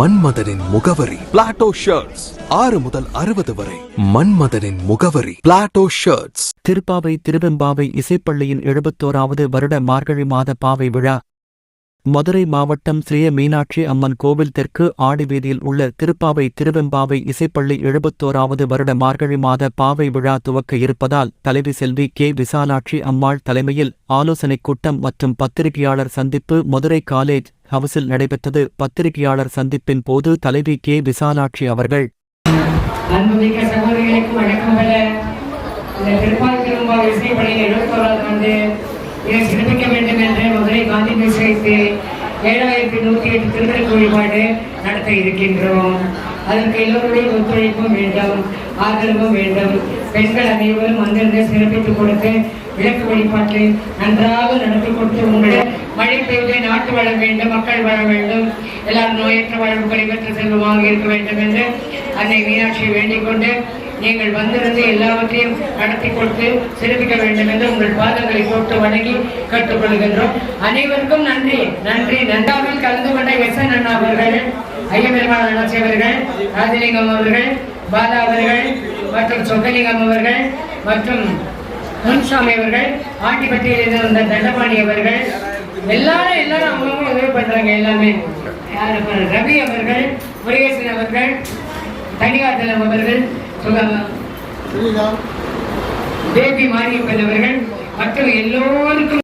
மன்மதனின் முகவரி. Plato shirts ஆறு முதல் அறுபது வரை. மன்மதனின் முகவரி. பிளாட்டோ ஷர்ட்ஸ் திருப்பாவை திருவெம்பாவை இசைப்பள்ளியின் எழுபத்தோராவது வருட மார்கழி மாத பாவை விழா மதுரை மாவட்டம் ஸ்ரீய மீனாட்சி அம்மன் கோவில் தெற்கு ஆடிவீதியில் உள்ள திருப்பாவை திருவெம்பாவை இசைப்பள்ளி எழுபத்தோராவது வருட மார்கழி மாத பாவை விழா துவக்க இருப்பதால் தலைவி செல்வி கே விசாலாட்சி அம்மாள் தலைமையில் ஆலோசனைக் கூட்டம் மற்றும் பத்திரிகையாளர் சந்திப்பு மதுரை காலேஜ் ஹவுஸில் நடைபெற்றது. பத்திரிகையாளர் சந்திப்பின் போது தலைவி கே விசாலாட்சி அவர்கள் இந்த திருப்பால் திரும்ப இசைப்படையில் எழுபத்தோராவது காந்தி ஏழாயிரத்தி நூற்றி எட்டு திருவிழக்கு வழிபாடு நடத்த இருக்கின்றோம். அதற்கு எல்லோருடைய ஒத்துழைப்பும் வேண்டும் ஆதரவும் வேண்டும். பெண்கள் அனைவரும் வந்திருந்து சிறப்பித்துக் கொடுத்து விளக்கு வழிபாட்டை நன்றாக நடத்தி கொடுத்து உங்களை மழை பெய்து நாட்டு வள வேண்டும் மக்கள் வாழ வேண்டும். எல்லாரும் நோயற்ற வாழ்வு குறைவற்ற செல்வமாக இருக்க வேண்டும் என்று அன்னை மீனாட்சியை வேண்டிக் கொண்டு நீங்கள் வந்திருந்து எல்லாவற்றையும் நடத்தி கொடுத்து சிறப்பிக்க வேண்டும் என்று உங்கள் பாதங்களை போட்டு வணங்கி கற்றுக்கொள்கின்றோம் அனைவருக்கும் நன்றி. நன்றி. நன்றாவில் கலந்து கொண்ட எஸ் என் அண்ணா அவர்கள் ஐயபெருமாள் அண்ணாச்சி அவர்கள் ராஜலிங்கம் அவர்கள் பாலா அவர்கள் மற்றும் சொக்கலிங்கம் அவர்கள் மற்றும் முன்சாமி அவர்கள் ஆண்டிப்பட்டியில் இருந்து வந்த தண்டபாணி அவர்கள் எல்லாரும் எல்லாரும் அவங்கவுங்க உதவி பண்றாங்க எல்லாமே. யார் ரவி அவர்கள் முருகேசன் அவர்கள் தனிகாத்தலம் அவர்கள் சுகம் தேவி மாரியப்பன் அவர்கள் மற்றும் எல்லோருக்கும்